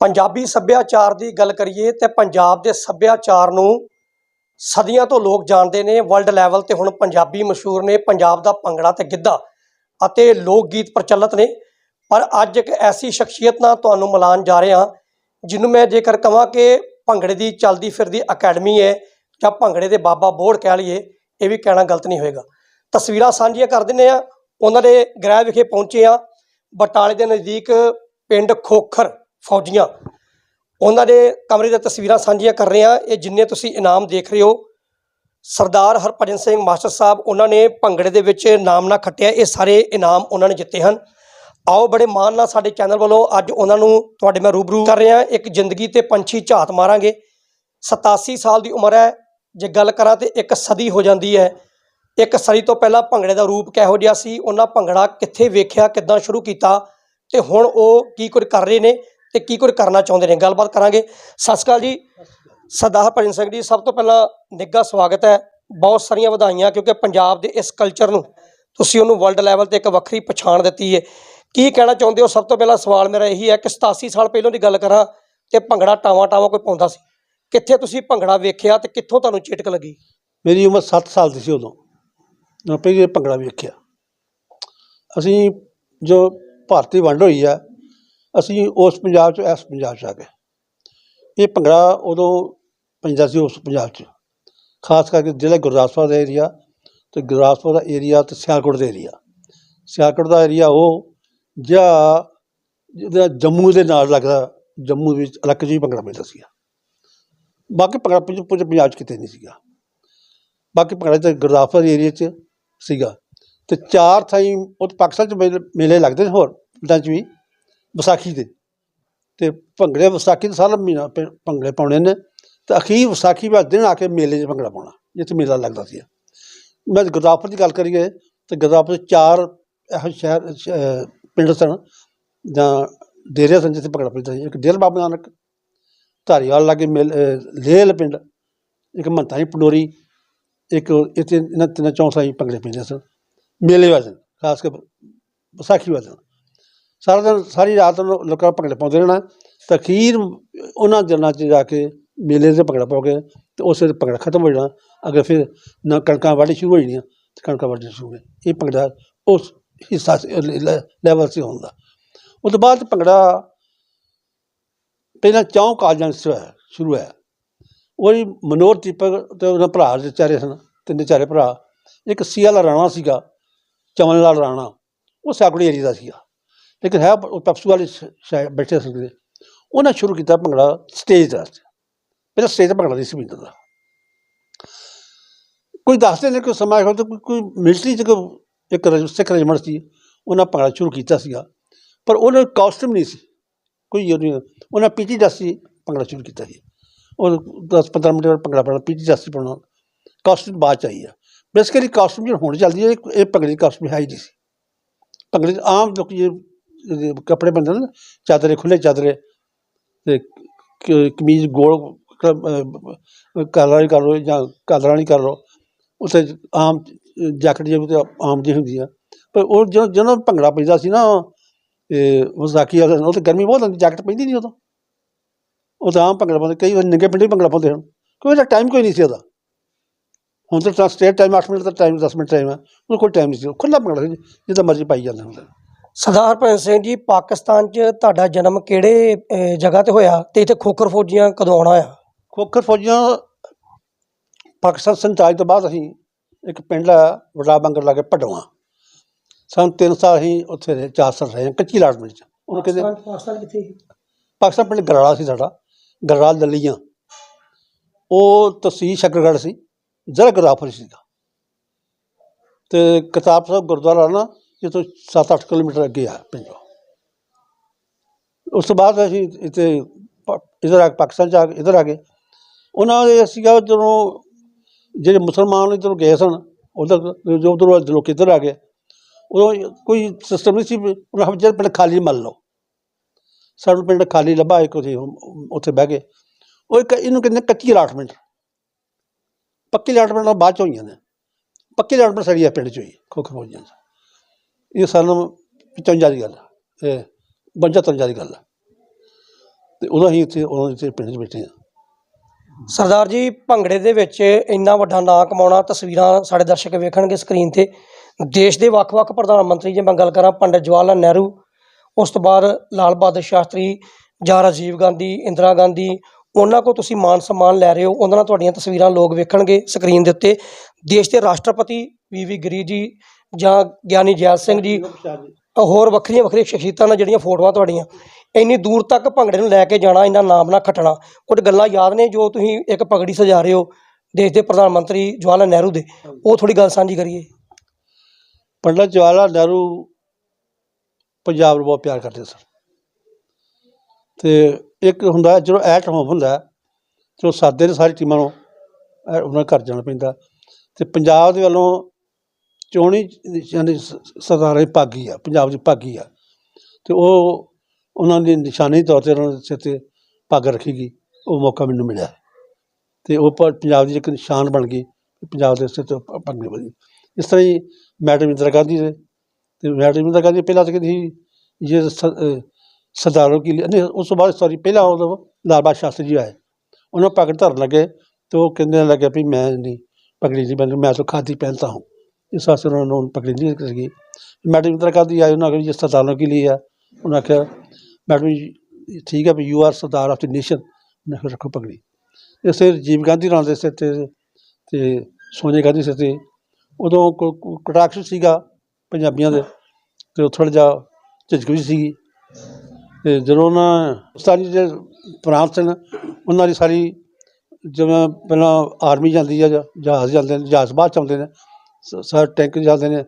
ਪੰਜਾਬੀ ਸੱਭਿਆਚਾਰ ਦੀ ਗੱਲ ਕਰੀਏ ਤੇ ਪੰਜਾਬ ਦੇ ਸੱਭਿਆਚਾਰ ਨੂੰ ਸਦੀਆਂ ਤੋਂ ਲੋਕ ਜਾਣਦੇ ਨੇ ਵਰਲਡ ਲੈਵਲ ਤੇ ਹੁਣ ਪੰਜਾਬੀ ਮਸ਼ਹੂਰ ਨੇ, ਪੰਜਾਬ ਦਾ ਭੰਗੜਾ ਤੇ ਗਿੱਧਾ ਅਤੇ ਲੋਕ ਗੀਤ ਪ੍ਰਚਲਿਤ ਨੇ। ਪਰ ਅੱਜ ਇੱਕ ਐਸੀ ਸ਼ਖਸੀਅਤ ਨਾਲ ਤੁਹਾਨੂੰ ਮਿਲਾਨ ਜਾ ਰਿਹਾ, ਜਿਹਨੂੰ ਮੈਂ ਜੇਕਰ ਕਹਾਂ ਕਿ ਭੰਗੜੇ ਦੀ ਚਲਦੀ ਫਿਰਦੀ ਅਕੈਡਮੀ ਹੈ ਜਾਂ ਭੰਗੜੇ ਦੇ ਬਾਬਾ ਬੋੜ ਕਹਿ ਲਈਏ, ਇਹ ਵੀ ਕਹਿਣਾ ਗਲਤ ਨਹੀਂ ਹੋਏਗਾ। ਤਸਵੀਰਾਂ ਸਾਂਝੀਆਂ ਕਰ ਦਿੰਦੇ ਆ ਉਹਨਾਂ ਦੇ ਗ੍ਰਹਿ ਵਿਖੇ ਪਹੁੰਚੇ ਆ ਬਟਾਲੇ ਦੇ ਨਜ਼ਦੀਕ ਪਿੰਡ ਖੋਖਰ ਫੌਜੀਆਂ। ਉਹਨਾਂ ਦੇ ਕਮਰੇ ਦੀਆਂ ਤਸਵੀਰਾਂ ਸਾਂਝੀਆਂ ਕਰ ਰਹੇ ਹਾਂ। ਇਹ ਜਿੰਨੇ ਤੁਸੀਂ ਇਨਾਮ ਦੇਖ ਰਹੇ ਹੋ, ਸਰਦਾਰ ਹਰਭਜਨ ਸਿੰਘ ਮਾਸਟਰ ਸਾਹਿਬ, ਉਹਨਾਂ ਨੇ ਭੰਗੜੇ ਦੇ ਵਿੱਚ ਨਾਮ ਨਾ ਖੱਟਿਆ। ਇਹ ਸਾਰੇ ਇਨਾਮ ਉਹਨਾਂ ਨੇ ਜਿੱਤੇ ਹਨ। ਆਓ ਬੜੇ ਮਾਣ ਨਾਲ ਸਾਡੇ ਚੈਨਲ ਵੱਲੋਂ ਅੱਜ ਉਹਨਾਂ ਨੂੰ ਤੁਹਾਡੇ ਮੈਂ ਰੂਬਰੂ ਕਰ ਰਿਹਾ ਇੱਕ ਜ਼ਿੰਦਗੀ ਤੇ ਪੰਛੀ ਝਾਤ ਮਾਰਾਂਗੇ। 87 ਸਾਲ ਦੀ ਉਮਰ ਹੈ। ਜੇ ਗੱਲ ਕਰਾਂ ਤੇ ਇੱਕ ਸਦੀ ਹੋ ਜਾਂਦੀ ਹੈ। ਇੱਕ ਸਦੀ ਤੋਂ ਪਹਿਲਾਂ ਭੰਗੜੇ ਦਾ ਰੂਪ ਕਿਹੋ ਜਿਹਾ ਸੀ? ਉਹਨਾਂ ਭੰਗੜਾ ਕਿੱਥੇ ਵੇਖਿਆ, ਕਿੱਦਾਂ ਸ਼ੁਰੂ ਕੀਤਾ? ਤੇ ਹੁਣ ਉਹ ਕੀ ਕੁਝ ਕਰ ਰਹੇ ਨੇ? ਤੇ ਕੀ ਕੁਝ ਕਰਨਾ ਚਾਹੁੰਦੇ ਨੇ? ਗੱਲਬਾਤ ਕਰਾਂਗੇ। ਸਤਿ ਸ਼੍ਰੀ ਅਕਾਲ ਜੀ। ਸਰਦਾਰ ਭਜਨ ਸਿੰਘ ਜੀ, ਸਭ ਤੋਂ ਪਹਿਲਾਂ ਨਿੱਘਾ ਸਵਾਗਤ ਹੈ। ਬਹੁਤ ਸਾਰੀਆਂ ਵਧਾਈਆਂ, ਕਿਉਂਕਿ ਪੰਜਾਬ ਦੇ ਇਸ ਕਲਚਰ ਨੂੰ ਤੁਸੀਂ ਉਹਨੂੰ ਵਰਲਡ ਲੈਵਲ ਤੇ ਇੱਕ ਵੱਖਰੀ ਪਛਾਣ ਦਿੱਤੀ ਹੈ ਕੀ ਕਹਿਣਾ ਚਾਹੁੰਦੇ ਹੋ? ਸਭ ਤੋਂ ਪਹਿਲਾਂ ਸਵਾਲ ਮੇਰਾ ਇਹੀ ਹੈ ਕਿ 87 ਸਾਲ ਪਹਿਲਾਂ ਦੀ ਗੱਲ ਕਰਾਂ ਤੇ ਭੰਗੜਾ ਟਾਵਾਂ ਟਾਵਾਂ ਕੋਈ ਪਾਉਂਦਾ ਸੀ? ਕਿੱਥੇ ਤੁਸੀਂ ਭੰਗੜਾ ਵੇਖਿਆ ਤੇ ਕਿੱਥੋਂ ਤੁਹਾਨੂੰ ਚੇਟਕ ਲੱਗੀ? ਮੇਰੀ ਉਮਰ 7 ਸਾਲ ਦੀ ਸੀ ਉਦੋਂ। ਮੈਂ ਪਹਿਲੇ ਭੰਗੜਾ ਵੇਖਿਆ। ਅਸੀਂ ਜੋ ਭਾਰਤੀ ਵੰਡ ਹੋਈ ਆ ਅਸੀਂ ਉਸ ਪੰਜਾਬ 'ਚ ਇਸ ਪੰਜਾਬ ਚ ਆ ਗਏ। ਇਹ ਭੰਗੜਾ ਉਦੋਂ ਪੈਂਦਾ ਸੀ ਉਸ ਪੰਜਾਬ ਚ। ਖਾਸ ਕਰਕੇ ਜ਼ਿਲ੍ਹਾ ਗੁਰਦਾਸਪੁਰ ਦਾ ਏਰੀਆ ਤੇ ਗੁਰਦਾਸਪੁਰ ਦਾ ਏਰੀਆ ਤੇ ਸਿਆਲਕੋਟ ਦਾ ਏਰੀਆ ਸਿਆਲਕੋਟ ਦਾ ਏਰੀਆ ਉਹ ਜਿਹੜਾ ਜਿਹਦਾ ਜੰਮੂ ਦੇ ਨਾਲ ਲੱਗਦਾ, ਜੰਮੂ ਵਿੱਚ ਅਲੱਗ 'ਚ ਹੀ ਭੰਗੜਾ ਪੈਂਦਾ ਸੀਗਾ। ਬਾਕੀ ਭੰਗੜਾ ਪੰਜਾਬ 'ਚ ਕਿਤੇ ਨਹੀਂ ਸੀਗਾ। ਬਾਕੀ ਭੰਗੜਾ ਤੇ ਗੁਰਦਾਸਪੁਰ ਏਰੀਆ 'ਚ ਸੀਗਾ। ਤੇ ਚਾਰ ਥਾਈਂ ਉਹ ਤਾਂ ਪਾਕਿਸਤਾਨ 'ਚ ਮੇਲੇ- ਮੇਲੇ ਲੱਗਦੇ ਨੇ ਹੋਰ, ਪਿੰਡਾਂ 'ਚ ਵੀ। ਵਿਸਾਖੀ ਦੇ ਤੇ ਭੰਗੜੇ ਵਿਸਾਖੀ ਦਾ ਸਾਰਾ ਮਹੀਨਾ ਭ- ਭੰਗੜੇ ਪਾਉਣੇ ਨੇ। ਤੇ ਅਖੀਰ ਵਿਸਾਖੀ ਵਾਲੇ ਦਿਨ ਆ ਕੇ ਮੇਲੇ 'ਚ ਭੰਗੜਾ ਪਾਉਣਾ, ਜਿੱਥੇ ਮੇਲਾ ਲੱਗਦਾ ਸੀ। ਮੈਂ ਗੁਰਦਾਸਪੁਰ ਦੀ ਗੱਲ ਕਰੀਏ, ਤੇ ਗੁਰਦਾਸਪੁਰ 'ਚ ਚਾਰ ਇਹੋ ਸ਼ਹਿਰ ਸ਼- ਅਹ, ਪਿੰਡ ਸਨ, ਜਾਂ ਡੇਰੇ ਸਨ ਜਿੱਥੇ ਭੰਗੜਾ ਪੈਂਦਾ ਸੀ। ਇੱਕ ਡੇਰਾ ਬਾਬਾ ਨਾਨਕ, ਧਾਰੀਵਾਲ ਲਾਗੇ ਮੇਲ, ਅਹ ਲੇਲ ਪਿੰਡ, ਇੱਕ ਮੰਤਾਈ ਪੰਡੋਰੀ, ਇੱਕ ਇੱਥੇ ਇਹਨਾਂ ਤਿੰਨਾਂ ਚੌਂ ਹੀ ਭੰਗੜੇ ਪੈਂਦੇ ਸਨ। ਮੇਲੇ ਵਾਲੇ ਦਿਨ, ਖਾਸ ਕਰ ਵਿਸਾਖੀ ਵਾਲੇ ਦਿਨ। ਸਾਰਾ ਦਿਨ, ਸਾਰੀ ਰਾਤ ਨੂੰ ਲੋਕਾਂ ਭੰਗੜੇ ਪਾਉਂਦੇ ਰਹਿਣਾ। ਤੇ ਅਖੀਰ ਉਹਨਾਂ ਦਿਨਾਂ 'ਚ ਜਾ ਕੇ ਮੇਲੇ 'ਤੇ ਭੰਗੜਾ ਪਾਓਗੇ, ਤੇ ਉਸ ਵੇਲੇ ਭੰਗੜਾ ਖਤਮ ਹੋ ਜਾਣਾ। ਅੱਗੇ ਫਿਰ ਨਾ ਕਣਕਾਂ ਵਾਢੀ ਸ਼ੁਰੂ ਹੋ ਜਾਣੀਆਂ, ਤੇ ਕਣਕਾਂ ਵਾਢੀ ਸ਼ੁਰੂ ਹੋ ਜਾਣੀ। ਇਹ ਭੰਗੜਾ ਉਸ ਹਿੱਸਾ ਲੈਵਲ ਸੀ ਹੁੰਦਾ। ਉਹ ਤੋਂ ਬਾਅਦ ਭੰਗੜਾ ਪਹਿਲਾਂ ਚੌਂ ਕਾਲਜਾਂ 'ਚ ਹੋਇਆ, ਸ਼ੁਰੂ ਹੋਇਆ। ਉਹਦੀ ਮਨੋਹਰ ਦੀਪਕ ਤੇ ਉਹਨਾਂ ਭਰਾ ਦੇ ਚਾਰੇ ਸਨ, ਤਿੰਨ ਚਾਰੇ ਭਰਾ। ਇੱਕ ਸੀਆ ਵਾਲਾ ਰਾਣਾ ਸੀਗਾ ਚਮਨ ਲਾਲ ਰਾਣਾ। ਉਹ ਸਾਗੜੀ ਏਰੀਆ ਦਾ ਸੀਗਾ। ਲੇਕਿਨ ਹੈ ਉਹ ਪਪਸੂ ਵਾਲੇ ਸ਼- ਬੈਠੇ ਸਕਦੇ ਉਹਨਾਂ ਸ਼ੁਰੂ ਕੀਤਾ ਭੰਗੜਾ ਸਟੇਜ ਦਾ ਪਹਿਲਾਂ ਸਟੇਜ ਤੇ ਭੰਗੜਾ ਨਹੀਂ ਸੀ ਪੈਂਦਾ ਦਾ ਕੋਈ ਦੱਸਦੇ ਨੇ ਕਿ ਸਮਾਜ ਹੋ ਤਾਂ ਕੋਈ ਕੋਈ ਮਿਲਟਰੀ ਚ ਕੋਈ ਇੱਕ ਸਿੱਖ ਰਜਮੈਂਟ ਸੀ, ਉਹਨਾਂ ਭੰਗੜਾ ਸ਼ੁਰੂ ਕੀਤਾ ਸੀਗਾ। ਪਰ ਉਹਨਾਂ ਕਾਸਟਿਊਮ ਨਹੀਂ ਸੀ। ਕੋਈ ਨਹੀਂ, ਉਹਨਾਂ ਪੀਟੀ ਦਾ ਸੀ, ਭੰਗੜਾ ਸ਼ੁਰੂ ਕੀਤਾ ਸੀ। ਉਹ 10 15 ਮਿੰਟ ਬਾਅਦ ਭੰਗੜਾ ਪਾਉਣਾ ਪੀਟੀ ਦਾ ਸੀ ਪਾਉਣਾ। ਕਾਸਟਿਊਮ ਬਾਅਦ ਚ ਆਈ ਆ। ਬੇਸਿਕਲੀ ਕਾਸਟਿਊਮ ਜਿਹੜੀ ਹੁਣ ਚੱਲਦੀ ਹੈ ਇਹ- ਇਹ ਭੰਗੜੇ ਦੀ ਕਾਸਟਿਊਮ ਹੈ ਹੀ ਨਹੀਂ ਸੀ। ਭੰਗੜੇ 'ਚ ਆਮ ਲੋਕ ਜਿਹੜੇ ਕੱਪੜੇ ਪਾਉਂਦੇ ਨੇ ਚਾਦਰੇ ਖੁੱਲੇ ਚਾਦਰੇ ਤੇ ਕ- ਕਮੀਜ਼, ਗੋਲ ਕਾਲਰਾਂ ਵਾਲੀ ਕਰ ਲਓ ਜਾਂ ਕਾਲਰ ਵਾਲੀ ਕਰ ਲਓ, ਉੱਥੇ ਆਮ ਜੈਕਟ ਜਿਹੀ ਤੇ ਆਮ ਜਿਹੀ ਹੁੰਦੀ ਆ ਪਰ ਉਹ ਜਦੋਂ ਜਦੋਂ ਭੰਗੜਾ ਪੈਂਦਾ ਸੀ ਨਾ ਇਹ ਵਿਸਾਖੀ ਵਾਲੇ ਉਹ ਤੇ ਗਰਮੀ ਬਹੁਤ ਹੁੰਦੀ, ਜੈਕਟ ਪੈਂਦੀ ਨਹੀਂ ਉਦੋਂ। ਉਹ ਤਾਂ ਆਮ ਭੰਗੜਾ ਪਾਉਂਦੇ, ਕਈ ਵਾਰ ਨਿੱਗੇ ਪਿੰਡੇ ਵੀ ਭੰਗੜਾ ਪਾਉਂਦੇ ਹਨ। ਕਿਉਂਕਿ ਉਹਦਾ ਟਾਈਮ ਕੋਈ ਨਹੀਂ ਸੀ ਉਹਦਾ। ਹੁਣ ਤਾਂ ਸਟੇਟ ਟਾਈਮ 8 ਮਿੰਟ ਦਾ ਟਾਈਮ 10 ਮਿੰਟ ਟਾਈਮ ਹੈ ਉਹ ਕੋਈ ਟਾਈਮ ਨਹੀਂ ਸੀ। ਖੁੱਲਾ ਭੰਗੜਾ ਸੀ, ਜਿੱਦਾਂ ਮਰਜ਼ੀ ਪਾਈ ਜਾਂਦਾ ਹੁੰਦਾ। ਸਰਦਾਰ ਭਜਨ ਸਿੰਘ ਜੀ ਪਾਕਿਸਤਾਨ 'ਚ ਤੁਹਾਡਾ ਜਨਮ ਕਿਹੜੇ ਅਹ, ਜਗ੍ਹਾ ਤੇ ਹੋਇਆ ਤੇ ਇੱਥੇ ਖੋਖਰ ਫੌਜੀਆਂ ਕਦੋਂ ਆਉਣਾ ਹੋਇਆ ਖੋਖਰ ਫੌਜੀਆਂ ਪਾਕਿਸਤਾਨ ਸੰਚਾਰ ਤੋਂ ਬਾਅਦ ਅਸੀਂ ਇੱਕ ਪਿੰਡ ਆ ਵਡਾ ਬੰਗਰ ਲਾਗੇ ਪੜਵਾ ਸਾਨੂੰ ਤਿੰਨ ਸਾਲ ਅਸੀਂ ਉੱਥੇ ਰਹੇ ਚਾਰ ਸਾਲ ਰਹੇ ਕੱਚੀ ਲਾਟਮੈਂਟ ਚ ਉਹਨੂੰ ਕਹਿੰਦੇ ਪਾਕਿਸਤਾਨ ਕਿੱਥੇ ਪਾਕਿਸਤਾਨ ਪਿੰਡ ਗਰਾਲਾ ਸੀ ਸਾਡਾ ਗਰਾਲ ਦੱਲੀਆਂ ਉਹ ਤਹਿਸੀਲ ਸ਼ਕਰਗੜ੍ਹ ਸੀ ਜ਼ਿਲ੍ਹਾ ਗੁਰਦਾਸਪੁਰ ਸੀਗਾ। ਤੇ ਕਿਤਾਬ ਸਾਹਿਬ ਗੁਰਦੁਆਰਾ ਨਾ ਜਿੱਥੋਂ 7-8 ਕਿਲੋਮੀਟਰ ਅੱਗੇ ਆ ਪਿੰਡੋਂ। ਉਸ ਤੋਂ ਬਾਅਦ ਅਸੀਂ ਇੱਥੇ ਪ- ਇੱਧਰ ਆ ਕੇ ਪਾਕਿਸਤਾਨ ਚ ਆ ਗਏ ਇੱਧਰ ਆ ਗਏ। ਉਹਨਾਂ ਦੇ ਸੀਗਾ ਜਦੋਂ ਜਿਹੜੇ ਮੁਸਲਮਾਨ ਇੱਧਰੋਂ ਗਏ ਸਨ, ਉਧਰ ਜੋ ਉਧਰੋਂ ਲੋਕ ਇੱਧਰ ਆ ਗਏ, ਉਦੋਂ ਕੋਈ ਸਿਸਟਮ ਨਹੀਂ ਸੀ ਵੀ ਉਹਨਾਂ ਹਮਜਰ ਪਿੰਡ ਖਾਲੀ ਮੰਨ ਲਓ। ਸਾਨੂੰ ਪਿੰਡ ਖਾਲੀ ਲੱਭਾ, ਇੱਕ ਅਸੀਂ ਉੱਥੇ ਬਹਿ ਗਏ। ਉਹ ਇੱਕ ਇਹਨੂੰ ਕਹਿੰਦੇ ਕੱਚੀ ਅਲਾਟਮੈਂਟ ਪੱਕੀ ਅਲਾਟਮੈਂਟ ਬਾਅਦ ਚ ਹੋਈਆਂ ਨੇ। ਪੱਕੀ ਅਲਾਟਮੈਂਟ ਸਾਡੀ ਪਿੰਡ ਚ ਹੋਈ ਖੋਖਰ ਫੌਜੀਆਂ 'ਚ ਇਹ ਸਾਨੂੰ 55 ਦੀ ਗੱਲ ਹੈ 52 53 ਦੀ ਗੱਲ ਹੈ ਤੇ ਉਦੋਂ ਅਸੀਂ ਇੱਥੇ, ਉਹਨਾਂ ਇੱਥੇ ਪਿੰਡ 'ਚ ਬੈਠੇ ਹਾਂ ਸਰਦਾਰ ਜੀ, ਭੰਗੜੇ ਦੇ ਵਿੱਚ ਇੰਨਾ ਵੱਡਾ ਨਾਂ ਕਮਾਉਣਾ, ਤਸਵੀਰਾਂ ਸਾਡੇ ਦਰਸ਼ਕ ਵੇਖਣਗੇ ਸਕਰੀਨ ਤੇ। ਦੇਸ਼ ਦੇ ਵੱਖ-ਵੱਖ ਪ੍ਰਧਾਨ ਮੰਤਰੀ ਜੇ ਮੈਂ ਗੱਲ ਕਰਾਂ, ਪੰਡਿਤ ਜਵਾਹਰ ਲਾਲ ਨਹਿਰੂ, ਉਸ ਤੋਂ ਬਾਅਦ ਲਾਲ ਬਹਾਦਰ ਸ਼ਾਸਤਰੀ, ਜਾਂ ਰਾਜੀਵ ਗਾਂਧੀ, ਇੰਦਰਾ ਗਾਂਧੀ, ਉਹਨਾਂ ਕੋ ਤੁਸੀਂ ਮਾਨ ਸਨਮਾਨ ਲੈ ਰਹੇ ਹੋ ਉਹਨਾਂ ਨਾਲ ਤੁਹਾਡੀਆਂ ਤਸਵੀਰਾਂ ਲੋਕ ਵੇਖਣਗੇ ਸਕਰੀਨ ਦੇ ਉੱਤੇ। ਦੇਸ਼ ਦੇ ਰਾਸ਼ਟਰਪਤੀ ਵੀ ਵੀ ਗਰੀ ਜੀ ਜਾਂ ਗਿਆਨੀ ਜੈਲ ਸਿੰਘ ਜੀ ਹੋਰ ਵੱਖਰੀਆਂ ਵੱਖਰੀਆਂ ਸ਼ਖਸੀਅਤਾਂ ਨਾਲ ਜਿਹੜੀਆਂ ਫੋਟੋਆਂ ਤੁਹਾਡੀਆਂ ਇੰਨੀ ਦੂਰ ਤੱਕ ਭੰਗੜੇ ਨੂੰ ਲੈ ਕੇ ਜਾਣਾ ਇਹਨਾਂ ਨਾਮ ਨਾਲ ਖੱਟਣਾ ਕੁਝ ਗੱਲਾਂ ਯਾਦ ਨੇ ਜੋ ਤੁਸੀਂ ਇੱਕ ਪਗੜੀ ਸਜਾ ਰਹੇ ਹੋ ਦੇਸ਼ ਦੇ ਪ੍ਰਧਾਨ ਮੰਤਰੀ ਜਵਾਹਰ ਲਾਲ ਨਹਿਰੂ ਦੇ? ਉਹ ਥੋੜੀ ਗੱਲ ਸਾਂਝੀ ਕਰੀਏ। ਪੰਡਤ ਜਵਾਹਰ ਲਾਲ ਨਹਿਰੂ ਪੰਜਾਬ ਨੂੰ ਬਹੁਤ ਪਿਆਰ ਕਰਦੇ ਸਨ। ਤੇ ਇੱਕ ਹੁੰਦਾ ਜਦੋਂ ਐਟ ਹੋਮ ਹੁੰਦਾ ਜਦੋਂ ਸਾਦੇ ਨੇ ਸਾਰੀ ਟੀਮਾਂ ਨੂੰ ਉਹਨਾਂ ਘਰ ਜਾਣਾ ਪੈਂਦਾ। ਤੇ ਪੰਜਾਬ ਦੇ ਵੱਲੋਂ ਚੋਣੀ ਯਾਨੀ ਸਰਦਾਰੇ ਭਾਗੀ ਆ, ਪੰਜਾਬ 'ਚ ਭਾਗੀ ਆ। ਤੇ ਉਹ, ਉਹਨਾਂ ਦੀ ਨਿਸ਼ਾਨੀ ਤੌਰ ਤੇ ਉਹਨਾਂ ਦੇ ਸਿਰ ਤੇ ਪੱਗ ਰੱਖੀ ਗਈ, ਉਹ ਮੌਕਾ ਮੈਨੂੰ ਮਿਲਿਆ। ਤੇ ਉਹ ਪੰਜਾਬ ਦੀ ਇੱਕ ਨਿਸ਼ਾਨ ਬਣ ਗਈ, ਪੰਜਾਬ ਦੇ ਸਿਰ ਤੇ ਪੱਗ ਨਹੀਂ ਬਣੀ ਇਸ ਤਰ੍ਹਾਂ ਹੀ ਮੈਡਮ ਇੰਦਰਾ ਗਾਂਧੀ ਦੇ, ਤੇ ਮੈਡਮ ਇੰਦਰਾ ਗਾਂਧੀ ਪਹਿਲਾਂ ਤਾਂ ਕਹਿੰਦੀ ਇਹ ਸਰਦਾਰੋਂ ਕੀ ਨਹੀਂ, ਉਸ ਤੋਂ ਬਾਅਦ ਸੌਰੀ ਪਹਿਲਾਂ ਉਹ ਲਾਲ ਬਾਦ ਸ਼ਾਸਤਰੀ ਜੀ ਆਏ। ਉਹਨਾਂ ਪੱਗ ਧਰਨ ਲੱਗੇ, ਤੇ ਉਹ ਕਹਿੰਦੇ ਲੱਗੇ ਵੀ ਮੈਂ ਨਹੀਂ ਪਗੜੀ ਨਹੀਂ ਮੈਂ ਤਾਂ ਖਾਦੀ ਪਹਿਨਤਾ ਹਾਂ। इस हिसाब से उन्होंने उन पगड़ी नहीं रखी मैडम इंदिरा गांधी आई उन्होंने ये सरदारों के लिए है उन्होंने आख्या मैडम जी ठीक है भी you are Sardar of the nation उन्हें आखेआ, रखो पगड़ी इसे राजीव गांधी ਨਾਲ ਦੇ ਸਿਰ ਤੇ ਤੇ ਸੋਨੀਆ ਗਾਂਧੀ ਸਿਰ ਤੇ ਉਦੋਂ ਕੋ- ਕੋ- ਕਟਾਕਸ਼ ਸੀਗਾ ਪੰਜਾਬੀਆਂ ਦੇ ਤੇ ਉਹ ਥੋੜ੍ਹਾ ਜਿਹਾ ਝਿਜਕ ਵੀ ਸੀਗੀ ਤੇ ਜਦੋਂ ਉਹਨਾਂ ਪਾਕਿਸਤਾਨੀ ਜਿਹੜੇ ਪ੍ਰਾਂਤ ਸਨ ਉਹਨਾਂ ਦੀ ਸਾਰੀ ਜਿਵੇਂ ਪਹਿਲਾਂ ਆਰਮੀ ਜਾਂਦੀ ਆ ਜਾਂ ਜਹਾਜ਼ ਜਾਂਦੇ ਨੇ ਜਹਾਜ਼ ਬਾਅਦ 'ਚ ਆਉਂਦੇ ਨੇ ਸ- ਸਾਰੇ ਟੈਂਕ ਜਾਂਦੇ ਨੇ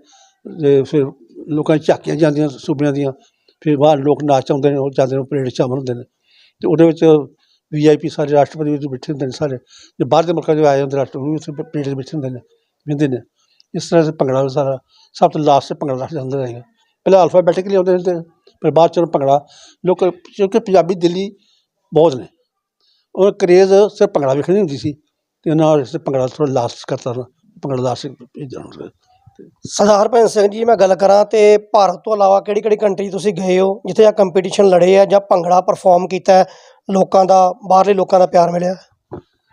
ਤੇ ਫਿਰ ਲੋਕਾਂ ਦੀ ਝਾਕੀਆਂ ਜਾਂਦੀਆਂ ਸੂਬਿਆਂ ਦੀਆਂ, ਫਿਰ ਬਾਹਰ ਲੋਕ ਨਾਚ ਆਉਂਦੇ ਨੇ, ਉਹ ਜਾਂਦੇ ਨੇ, ਪਰੇਡ 'ਚ ਸ਼ਾਮਲ ਹੁੰਦੇ ਨੇ। ਤੇ ਉਹਦੇ ਵਿੱਚ ਵੀਆਈਪੀ ਸਾਰੇ ਰਾਸ਼ਟਰਪਤੀ ਵਿੱਚ ਬੈਠੇ ਹੁੰਦੇ ਨੇ ਸਾਰੇ ਜੇ ਬਾਹਰ ਦੇ ਮੁਲਕਾਂ 'ਚੋਂ ਆਏ ਹੁੰਦੇ ਰਾਸ਼ਟਰਪਤੀ, ਵੀ ਉੱਥੇ ਪਰੇਡ 'ਚ ਬੈਠੇ ਹੁੰਦੇ ਨੇ, ਵਿੰਦੇ ਨੇ। ਇਸ ਤਰ੍ਹਾਂ ਸੇ ਭੰਗੜਾ ਸਾਰਾ, ਸਭ ਤੋਂ ਲਾਸਟ 'ਤੇ ਭੰਗੜਾ ਰੱਖ ਜਾਂਦਾ ਰਹੇਗਾ ਪਹਿਲਾਂ ਅਲਫਾਬੈਟਿਕਲੀ ਆਉਂਦੇ ਨੇ ਤੇ ਫਿਰ ਬਾਅਦ 'ਚ ਭੰਗੜਾ, ਲੋਕ ਕਿਉਂਕਿ ਪੰਜਾਬੀ ਦਿੱਲੀ ਬਹੁਤ ਨੇ। ਉਹ ਕਰੇਜ਼ ਸਿਰਫ ਭੰਗੜਾ ਵੇਖਣੀ ਹੁੰਦੀ ਸੀ, ਤੇ ਉਹਨਾਂ ਨੇ ਇਸ ਭੰਗੜਾ ਥੋੜਾ ਲਾਸਟ ਕਰਤਾ ਨਾ ਸਿੰਘ ਲਾਸਟ ਭੇਜਣਾ ਸਰਦਾਰ ਭੈਣ ਸਿੰਘ ਜੀ ਮੈਂ ਗੱਲ ਕਰਾਂ ਤੇ ਭਾਰਤ ਤੋਂ ਇਲਾਵਾ ਕਿਹੜੀ ਕਿਹੜੀ ਕੰਟਰੀ ਤੁਸੀਂ ਗਏ ਹੋ ਜਿੱਥੇ ਆ ਕੰਪੀਟੀਸ਼ਨ ਲੜੇ ਆ ਜਾਂ ਭੰਗੜਾ ਪਰਫਾਰਮ ਕੀਤਾ ਹੈ, ਲੋਕਾਂ ਦਾ ਬਾਹਰਲੇ ਲੋਕਾਂ ਦਾ ਪਿਆਰ ਮਿਲਿਆ?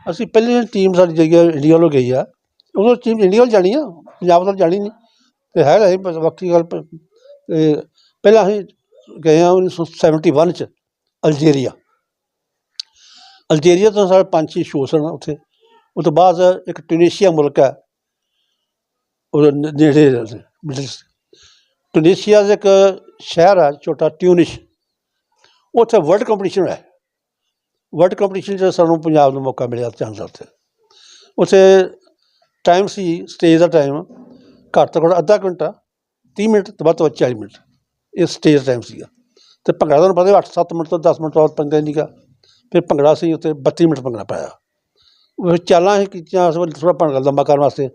ਅਸੀਂ ਪਹਿਲੀ ਟੀਮ ਸਾਡੀ ਜਿਹੜੀ ਇੰਡੀਆ ਵੱਲੋਂ ਗਈ ਆ। ਉਦੋਂ ਟੀਮ ਇੰਡੀਆ ਵੱਲ ਜਾਣੀ ਆ ਪੰਜਾਬ ਵੱਲ ਜਾਣੀ ਨਹੀਂ। ਤੇ ਹੈ ਰਹੀ ਵੱਖਰੀ ਗੱਲ ਪ- ਤੇ ਪਹਿਲਾਂ ਅਸੀਂ ਗਏ ਆ 1971 ਚ ਅਲਜੀਰੀਆ। ਅਲਜੀਰੀਆ ਤੋਂ ਸਾਡੇ ਪੰਜ ਛੇ ਸ਼ੋਅ ਸਨ ਉੱਥੇ। ਉਹ ਤੋਂ ਬਾਅਦ ਇੱਕ ਟਿਊਨੀਸ਼ੀਆ ਮੁਲਕ ਹੈ ਉਹ ਨੇੜੇ ਮਿਡਲ ਟਿਊਨੀਸ਼ੀਆ ਦਾ ਇੱਕ ਸ਼ਹਿਰ ਹੈ ਛੋਟਾ ਟਿਊਨਿਸ਼। ਉੱਥੇ ਵਰਲਡ ਕੰਪੀਟੀਸ਼ਨ ਹੋਇਆ। ਵਰਲਡ ਕੰਪੀਟੀਸ਼ਨ 'ਚ ਸਾਨੂੰ ਪੰਜਾਬ ਨੂੰ ਮੌਕਾ ਮਿਲਿਆ ਜਾਣ ਉੱਥੇ ਉੱਥੇ ਟਾਈਮ ਸੀ ਸਟੇਜ ਦਾ ਟਾਈਮ ਘੱਟ ਤੋਂ ਘੱਟ ਅੱਧਾ ਘੰਟਾ 30 ਮਿੰਟ ਤੋਂ ਵੱਧ ਤੋਂ ਵੱਧ 40 ਮਿੰਟ। ਇਹ ਸਟੇਜ ਟਾਈਮ ਸੀਗਾ। ਤੇ ਭੰਗੜਾ ਤੁਹਾਨੂੰ ਪਤਾ 8-7 ਮਿੰਟ ਤੋਂ 10 ਮਿੰਟ ਤੋਂ ਬਾਅਦ ਪੰਗਾ ਨਹੀਂਗਾ ਫਿਰ ਭੰਗੜਾ ਸੀ, ਉੱਥੇ 32 ਮਿੰਟ ਭੰਗੜਾ ਪਾਇਆ। ਉਹ ਚਾਲਾਂ ਅਸੀਂ ਕੀਤੀਆਂ ਥੋੜਾ ਭੰਗੜਾ ਲੰਬਾ ਕਰਨ ਵਾਸਤੇ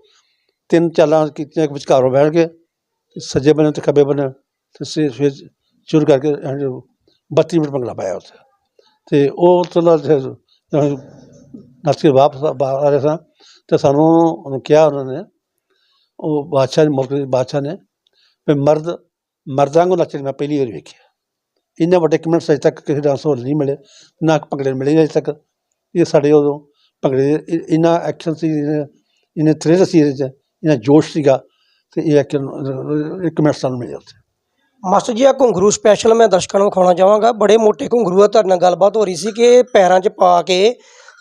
ਤਿੰਨ ਚਾਲਾਂ ਕੀਤੀਆਂ, ਇੱਕ ਵਿਚਕਾਰੋਂ ਬੈਠ ਕੇ ਤੇ ਸੱਜੇ ਬੰਨੇ ਤੇ ਖੱਬੇ ਬੰਨੇ, ਤੇ ਸੇ- ਫਿਰ ਸ਼ੁਰੂ ਕਰਕੇ ਐਂ 32 ਮਿੰਟ ਭੰਗੜਾ ਪਾਇਆ ਉੱਥੇ। ਤੇ ਉਹ ਤੋਂ ਨਾਲ ਨੱਚ ਕੇ ਵਾਪਸ ਆ ਆ ਰਹੇ ਸਾਂ, ਤੇ ਸਾਨੂੰ ਉਹਨੂੰ ਕਿਹਾ ਉਹਨਾਂ ਨੇ, ਉਹ ਬਾਦਸ਼ਾਹ ਮੁਲਕ ਦੇ ਬਾਦਸ਼ਾਹ ਨੇ, ਵੀ ਮਰਦ, ਮਰਦਾਂ ਨੂੰ ਨੱਚਣ, ਮੈਂ ਪਹਿਲੀ ਵਾਰ ਵੇਖਿਆ। ਇੰਨੇ ਵੱਡੇ ਕਮੈਂਟਸ ਅਜੇ ਤੱਕ ਕਿਸੇ ਡਾਂਸ ਹੋਰ ਨਹੀਂ ਮਿਲੇ, ਨਾ ਭੰਗੜੇ ਨੂੰ ਮਿਲੇ ਅਜੇ ਤੱਕ। ਇਹ ਸਾਡੇ ਉਦੋਂ ਭੰਗੜੇ ਦੇ, ਇ- ਇੰਨਾ ਐਕਸ਼ਨ ਸੀ, ਇਹਨੇ- ਇਹਨੇ ਥ੍ਰਿਲ ਸੀ ਇਹਦੇ 'ਚ ਇਹਨਾਂ ਜੋਸ਼ ਸੀਗਾ ਤੇ ਇਹ ਇੱਕ ਮਿੰਟ ਸਾਨੂੰ ਮਿਲਿਆ ਉੱਥੇ। ਮਾਸਟਰ ਜੀ ਆ ਘੁੰਗਰੂ ਸਪੈਸ਼ਲ ਮੈਂ ਦਰਸ਼ਕਾਂ ਨੂੰ ਵਿਖਾਉਣਾ ਚਾਹਾਂਗਾ। ਬੜੇ ਮੋਟੇ ਘੁੰਗਰੂ ਆ ਤੁਹਾਡੇ ਨਾਲ ਗੱਲਬਾਤ ਹੋ ਰਹੀ ਸੀ ਕਿ ਪੈਰਾਂ 'ਚ ਪਾ ਕੇ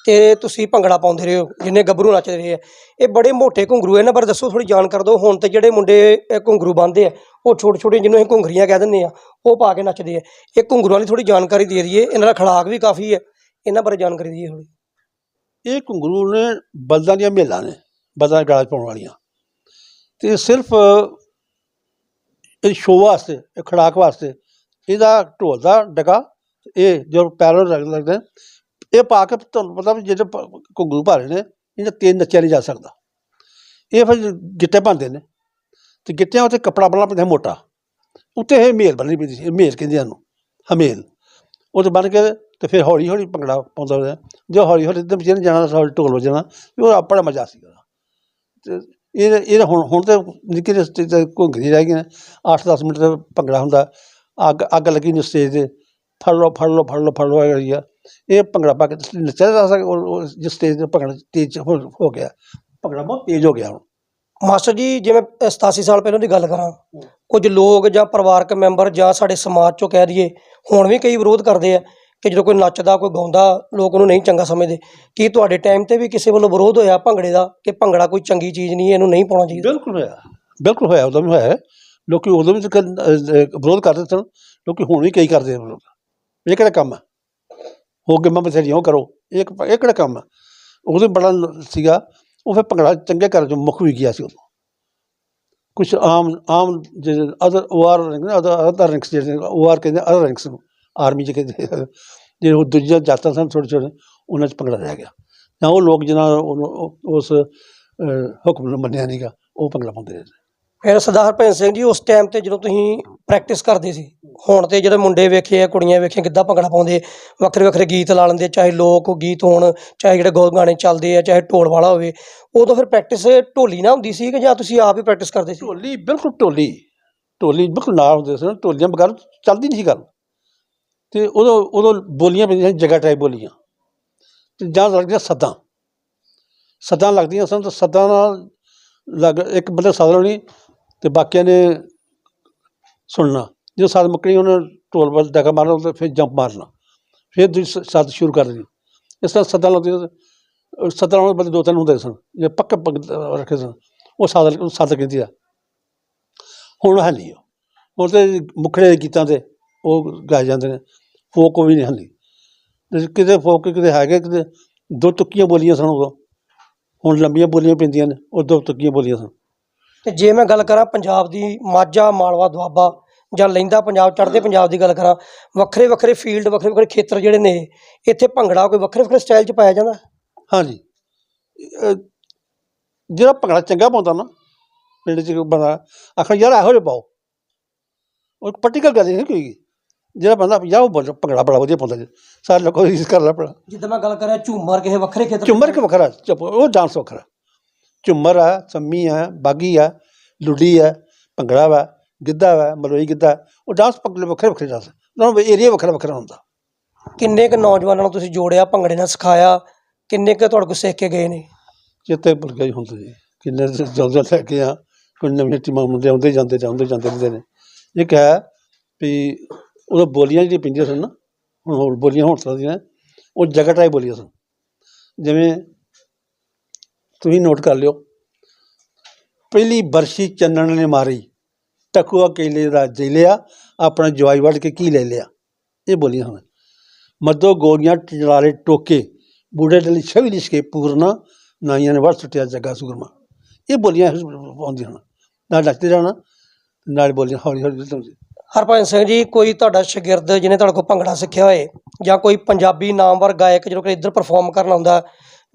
ਤੇ ਤੁਸੀਂ ਭੰਗੜਾ ਪਾਉਂਦੇ ਰਹੇ ਹੋ ਜਿੰਨੇ ਗੱਭਰੂ ਨੱਚਦੇ ਰਹੇ ਆ। ਇਹ ਬੜੇ ਮੋਟੇ ਘੁੰਗਰੂ ਇਹਨਾਂ ਬਾਰੇ ਦੱਸੋ ਥੋੜੀ ਜਾਣ ਕਰ ਦਿਓ। ਹੁਣ ਤੇ ਜਿਹੜੇ ਮੁੰਡੇ ਇਹ ਘੁੰਗਰੂ ਬੰਨ੍ਹਦੇ ਆ ਉਹ ਛੋਟੇ ਛੋਟੇ ਜਿਹਨੂੰ ਅਸੀਂ ਘੁੰਗਰੀਆਂ ਕਹਿ ਦਿੰਦੇ ਆ ਉਹ ਪਾ ਕੇ ਨੱਚਦੇ ਆ। ਇਹ ਘੁੰਗਰੂਆਂ ਦੀ ਥੋੜੀ ਜਾਣਕਾਰੀ ਦੇ ਦਈਏ ਇਹਨਾਂ ਦਾ ਖੜਾਕ ਵੀ ਕਾਫੀ ਹੈ ਇਹਨਾਂ ਬਾਰੇ ਜਾਣਕਾਰੀ ਦਈਏ ਥੋੜੀ ਇਹ ਘੁੰਗਰੂ ਨੇ ਬਲਦਾਂ ਦੀਆਂ ਮੇਲਾਂ ਨੇ ਬਲਦਾਂ ਗਾਲ ਪਾਉਣ ਵਾਲੀਆਂ। ਤੇ ਸਿਰਫ ਇਹ ਸ਼ੋਅ ਵਾਸਤੇ, ਇਹ ਖੜਾਕ ਵਾਸਤੇ ਇਹਦਾ ਢੋਲ ਦਾ ਡਗਾ, ਇਹ ਜੋ ਪੈਰੋਂ ਲੱਗਦਾ, ਇਹ ਪਾ ਕੇ ਤੁਹਾਨੂੰ ਪਤਾ ਵੀ ਜਿਹੜੇ ਪ- ਘੁੰਗਰੂ ਭਾਰੇ ਨੇ ਇਹਨਾਂ ਤੇਜ਼ ਨੱਚਿਆ ਨਹੀਂ ਜਾ ਸਕਦਾ। ਇਹ ਫਿਰ ਗਿੱਟੇ ਬਣਦੇ ਨੇ, ਤੇ ਗਿੱਟਿਆਂ ਉੱਤੇ ਕੱਪੜਾ ਬੰਨ੍ਹਣਾ ਪੈਂਦਾ ਮੋਟਾ, ਉੱਤੇ ਇਹ ਮੇਲ ਬੰਨ੍ਹਣੀ ਪੈਂਦੀ ਸੀ, ਇਹ ਮੇਲ ਕਹਿੰਦੇ ਇਹਨੂੰ, ਹਮੇਲ। ਉਹ ਤੇ ਬੰਨ ਕੇ ਤੇ ਫਿਰ ਹੌਲੀ ਹੌਲੀ ਭੰਗੜਾ ਪਾਉਂਦਾ ਰਿਹਾ ਜੋ ਹੌਲੀ ਹੌਲੀ ਤੇ ਜਿਹਨੇ ਜਾਣਾ ਢੋਲ ਵਜਣਾ, ਵੀ ਉਹ ਆਪਣਾ ਮਜ਼ਾ ਸੀਗਾ ਤੇ ਇਹ ਇਹ ਹੁਣ ਹੁਣ ਤੇ ਨਿੱਕੇ ਜਿਹੇ ਸਟੇਜ ਤੇ ਘੁੰਗਰੀ ਰਹਿ ਗਏ 8-10 ਮਿੰਟ ਦਾ ਭੰਗੜਾ ਹੁੰਦਾ। ਅੱਗ ਅੱਗ ਲੱਗੀ ਨੂੰ ਸਟੇਜ ਤੇ। ਫੜ ਲਓ ਫੜ ਲਓ ਫੜ ਲਓ ਫੜ ਲਓ ਹੈਗੀ ਇਹ ਭੰਗੜਾ ਪਾ ਕੇ ਨੱਚਿਆ ਜਾ ਸਕਦਾ ਜਿਸ ਸਟੇਜ ਤੇ ਭੰਗੜਾ ਤੇਜ਼ ਹੋ ਗਿਆ। ਭੰਗੜਾ ਬਹੁਤ ਤੇਜ਼ ਹੋ ਗਿਆ ਹੁਣ। ਮਾਸਟਰ ਜੀ, ਜਿਵੇਂ 87 ਸਾਲ ਪਹਿਲਾਂ ਦੀ ਗੱਲ ਕਰਾਂ, ਕੁਝ ਲੋਕ ਜਾਂ ਪਰਿਵਾਰਕ ਮੈਂਬਰ ਜਾਂ ਸਾਡੇ ਸਮਾਜ ਚੋਂ ਕਹਿ ਦਈਏ, ਹੁਣ ਵੀ ਕਈ ਵਿਰੋਧ ਕਰਦੇ ਆ। ਕਿ ਜਦੋਂ ਕੋਈ ਨੱਚਦਾ ਕੋਈ ਗਾਉਂਦਾ ਲੋਕ ਉਹਨੂੰ ਨਹੀਂ ਚੰਗਾ ਸਮਝਦੇ। ਕੀ ਤੁਹਾਡੇ ਟਾਈਮ ਤੇ ਵੀ ਕਿਸੇ ਵੱਲੋਂ ਵਿਰੋਧ ਹੋਇਆ ਭੰਗੜੇ ਦਾ ਕਿ ਭੰਗੜਾ ਕੋਈ ਚੰਗੀ ਚੀਜ਼ ਨਹੀਂ ਹੈ, ਇਹਨੂੰ ਨਹੀਂ ਪਾਉਣਾ ਚਾਹੀਦਾ? ਬਿਲਕੁਲ ਹੋਇਆ। ਬਿਲਕੁਲ ਹੋਇਆ ਉਦੋਂ ਵੀ ਹੋਇਆ ਹੈ। ਲੋਕੀ ਉਦੋਂ ਵੀ ਤਾਂ ਕਰ- ਅਹ, ਵਿਰੋਧ ਕਰਦੇ ਸਨ ਲੋਕੀ ਹੁਣ ਵੀ ਕਈ ਕਰਦੇ ਆ ਵਿਰੋਧ। ਇਹ ਕਿਹੜਾ ਕੰਮ ਹੈ? ਹੋ ਗਏ ਮੈਂ ਬਥੇਰੀਆਂ ਉਹ ਕਰੋ। ਇਹ ਇੱਕ- ਇਹ ਕਿਹੜਾ ਕੰਮ ਹੈ? ਉਦੋਂ ਬੜਾ ਲ- ਸੀਗਾ। ਉਹ ਫਿਰ ਭੰਗੜਾ ਚੰਗੇ ਘਰ 'ਚੋਂ ਮੁੱਖ ਵੀ ਗਿਆ ਸੀ ਉਦੋਂ। ਕੁਝ ਆਮ ਆਮ ਜਿਹੜੇ other OR other other ranks ਜਿਹੜੇ ਓਆਰ ਕਹਿੰਦੇ ਅਦਰ ਰੈਂਕਸ ਨੂੰ। ਆਰਮੀ ਚ ਆ। ਜਿਹੜੇ ਉਹ ਦੂਜੀਆਂ ਜਾਤਾਂ ਸਨ ਛੋਟੇ ਛੋਟੇ ਉਹਨਾਂ ਚ ਭੰਗੜਾ ਰਹਿ ਗਿਆ। ਤਾਂ ਉਹ ਲੋਕ ਜਿਹਨਾਂ ਉਸ ਹੁਕਮ ਨੂੰ ਮੰਨਿਆ ਨਹੀਂਗਾ ਉਹ ਭੰਗੜਾ ਪਾਉਂਦੇ ਰਹੇ ਫਿਰ ਸਰਦਾਰ ਭਗਤ ਸਿੰਘ ਜੀ ਉਸ ਟਾਈਮ ਤੇ ਜਦੋਂ ਤੁਸੀਂ ਪ੍ਰੈਕਟਿਸ ਕਰਦੇ ਸੀ ਹੁਣ ਤੇ ਜਿਹੜੇ ਮੁੰਡੇ ਵੇਖੇ ਆ ਕੁੜੀਆਂ ਵੇਖੀਆਂ ਕਿੱਦਾਂ ਭੰਗੜਾ ਪਾਉਂਦੇ ਵੱਖਰੇ ਵੱਖਰੇ ਗੀਤ ਲਾ ਲੈਂਦੇ ਚਾਹੇ ਲੋਕ ਗੀਤ ਹੋਣ ਚਾਹੇ ਜਿਹੜੇ ਗੋ ਗਾਣੇ ਚੱਲਦੇ ਆ ਚਾਹੇ ਢੋਲ ਵਾਲਾ ਹੋਵੇ ਉਦੋਂ ਫਿਰ ਪ੍ਰੈਕਟਿਸ ਢੋਲੀ ਨਾ ਹੁੰਦੀ ਸੀ ਕਿ ਜਾਂ ਤੁਸੀਂ ਆਪ ਹੀ ਪ੍ਰੈਕਟਿਸ ਕਰਦੇ ਸੀ? ਢੋਲੀ ਬਿਲਕੁਲ ਢੋਲੀ। ਢੋਲੀ ਬਿਲਕੁਲ ਨਾਲ ਹੁੰਦੇ ਸਨ ਢੋਲੀਆਂ ਬਗੈਰ ਚੱਲਦੀ ਨਹੀਂ ਸੀ ਗੱਲ। ਤੇ ਉਦੋਂ ਉਦੋਂ ਬੋਲੀਆਂ ਪੈਂਦੀਆਂ ਸੀ, ਜਗ੍ਹਾ ਟਾਈਪ ਬੋਲੀਆਂ। ਤੇ ਜਾਂ ਲੱਗਦੀਆਂ ਸੱਦਾਂ। ਸੱਦਾਂ ਲੱਗਦੀਆਂ ਸਨ ਤਾਂ ਸੱਦਾਂ ਨਾਲ ਲੱਗ, ਇੱਕ ਬੰਦੇ ਸੱਦ ਲਾਉਣੀ ਤੇ ਬਾਕੀਆਂ ਨੇ ਸੁਣਨਾ। ਜਦੋਂ ਸੱਦ ਮੁੱਕਣੀ, ਉਹਨੇ ਢੋਲ ਵੱਲ ਡਗਾ ਮਾਰਨਾ ਤੇ ਫਿਰ ਜੰਪ ਮਾਰਨਾ। ਫਿਰ ਦੂਜੀ ਸੱਦ ਸ਼ੁਰੂ ਕਰ ਦੇਣੀ। ਇਸ ਤਰ੍ਹਾਂ ਸੱਦਾਂ ਲੱਗਦੀਆਂ ਤੇ ਸੱਦਾਂ ਵਾਲੇ ਬੰਦੇ ਦੋ ਤਿੰਨ ਹੁੰਦੇ ਸਨ। ਜੇ ਪੱਕੇ ਰੱਖੇ ਸਨ, ਉਹ ਸੱਦ ਸੱਦ ਕਹਿੰਦੀ ਆ। ਹੁਣ ਹੈ ਨਹੀਂ ਉਹ। ਹੁਣ ਤੇ ਮੁਖੜੇ ਦੇ ਗੀਤਾਂ ਤੇ ਉਹ ਗਾਏ ਜਾਂਦੇ ਨੇ। ਫੋਕ ਵੀ ਨਹੀਂ ਹਲੀ ਤੇ ਕਿਤੇ ਫੋਕ ਕਿਤੇ ਹੈਗੇ ਕਿਤੇ ਦੋ ਤੁੱਕੀਆਂ ਬੋਲੀਆਂ ਸਨ ਉਦੋਂ। ਹੁਣ ਲੰਬੀਆਂ ਬੋਲੀਆਂ ਪੈਂਦੀਆਂ ਨੇ ਉਹ ਦੋ ਤੁੱਕੀਆਂ ਬੋਲੀਆਂ ਸਨ। ਤੇ ਜੇ ਮੈਂ ਗੱਲ ਕਰਾਂ ਪੰਜਾਬ ਦੀ ਮਾਝਾ ਮਾਲਵਾ ਦੁਆਬਾ ਜਾਂ ਲੈਂਦਾ ਪੰਜਾਬ ਚੜ੍ਹਦੇ ਪੰਜਾਬ ਦੀ ਗੱਲ ਕਰਾਂ ਵੱਖਰੇ ਵੱਖਰੇ ਫੀਲਡ ਵੱਖਰੇ ਵੱਖਰੇ ਖੇਤਰ ਜਿਹੜੇ ਨੇ ਇੱਥੇ ਭੰਗੜਾ ਕੋਈ ਵੱਖਰੇ ਵੱਖਰੇ ਸਟਾਈਲ 'ਚ ਪਾਇਆ ਜਾਂਦਾ? ਹਾਂਜੀ। ਅਹ ਜਿਹੜਾ ਭੰਗੜਾ ਚੰਗਾ ਪਾਉਂਦਾ ਨਾ ਪਿੰਡ 'ਚ ਕੋਈ ਬੰਦਾ ਆਖਣ ਯਾਰ ਇਹੋ ਜਿਹਾ ਪਾਓ। ਉਹ ਇੱਕ ਪਰਟੀਕਲ ਗੱਲ ਨਹੀਂ ਕੋਈ। ਜਿਹੜਾ ਬੰਦਾ ਯਾਰ ਉਹ ਬੰਦਾ ਭੰਗੜਾ ਬੜਾ ਵਧੀਆ ਪਾਉਂਦਾ ਜੀ। ਸਾਰੇ ਲੋਕ ਇਸ ਕਰ ਲੈ ਭੰਗੜਾ ਜਿੱਦਾਂ ਮੈਂ ਗੱਲ ਕਰਾਂ ਝੂਮਰ ਕਿਸੇ ਵੱਖਰੇ ਖੇਤਰ ਝੁੰਮਰ ਕਿ ਵੱਖਰਾ? ਚੁੱਪ ਉਹ ਡਾਂਸ ਵੱਖਰਾ। ਝੁੰਮਰ ਆ ਸੰਮੀ ਆ ਬਾਗੀ ਆ ਲੁੱਡੀ ਆ ਭੰਗੜਾ ਵਾ ਗਿੱਧਾ ਵਾ ਮਲੋਈ ਗਿੱਧਾ। ਉਹ ਡਾਂਸ ਪਗਲੇ ਵੱਖਰੇ ਵੱਖਰੇ ਡਾਂਸ ਉਹਨਾਂ ਏਰੀਆ ਵੱਖਰਾ ਵੱਖਰਾ ਹੁੰਦਾ। ਕਿੰਨੇ ਕੁ ਨੌਜਵਾਨਾਂ ਨੂੰ ਤੁਸੀਂ ਜੋੜਿਆ ਭੰਗੜੇ ਨਾਲ ਸਿਖਾਇਆ? ਕਿੰਨੇ ਕੁ ਤੁਹਾਡੇ ਕੋਲ ਸਿੱਖ ਕੇ ਗਏ ਨੇ? ਚੇਤੇ ਭੁੱਲ ਗਿਆ ਜੀ ਹੁਣ ਤਾਂ ਜੀ। ਕਿੰਨੇ ਜਲਦੀ ਲੈ ਕੇ ਆ। ਕੋਈ ਨਵੀਆਂ ਟੀਮਾਂ ਮੁੰਡੇ ਆਉਂਦੇ ਜਾਂਦੇ ਜਾਂਦੇ ਜਾਂਦੇ ਰਹਿੰਦੇ ਨੇ। ਇੱਕ ਹੈ ਵੀ ਉਦੋਂ ਬੋਲੀਆਂ ਜਿਹੜੀਆਂ ਪੈਂਦੀਆਂ ਸਨ ਨਾ, ਹੁਣ ਹੋਰ ਬੋਲੀਆਂ ਹੁਣ ਤਰ੍ਹਾਂ ਦੀਆਂ ਉਹ ਜਗ੍ਹਾ ਟਾਈ ਬੋਲੀਆਂ ਸਨ। ਜਿਵੇਂ ਤੁਸੀਂ ਨੋਟ ਕਰ ਲਿਓ, ਪਹਿਲੀ ਬਰਸ਼ੀ ਚੰਨਣ ਨੇ ਮਾਰੀ ਟਕੂਆ ਕੇਲੇ ਦਾ ਜੇਲਿਆ ਆਪਣਾ ਜਵਾਈ ਵੱਢ ਕੇ ਕੀ ਲੈ ਲਿਆ? ਇਹ ਬੋਲੀਆਂ ਹਨ ਮੱਦੋ ਗੋਲੀਆਂ ਟਿਲਾਰੇ ਟੋਕੇ ਬੂੜੇ ਡਲੀ ਛਵੀ ਲਿਸ਼ਕੇ ਪੂਰਨਾ, ਨਾਈਆਂ ਨੇ ਵੜ ਸੁੱਟਿਆ ਜੱਗਾ ਸੂਰਮਾ। ਇਹ ਬੋਲੀਆਂ ਪਾਉਂਦੀਆਂ ਹਨ। ਨਾਲ ਨੱਚਦੇ ਜਾਣਾ ਨਾਲ ਬੋਲੀਆਂ ਹੌਲੀ ਹੌਲੀ ਲਿਖਦੇ ਹਰਭਜਨ ਸਿੰਘ ਜੀ, ਕੋਈ ਤੁਹਾਡਾ ਸ਼ਾਗਿਰਦ ਜਿਹਨੇ ਤੁਹਾਡੇ ਕੋਲ ਭੰਗੜਾ ਸਿੱਖਿਆ ਹੋਏ, ਜਾਂ ਕੋਈ ਪੰਜਾਬੀ ਨਾਮਵਰ ਗਾਇਕ ਜਦੋਂ ਕਿ ਇੱਧਰ ਪਰਫਾਰਮ ਕਰਨ ਆਉਂਦਾ,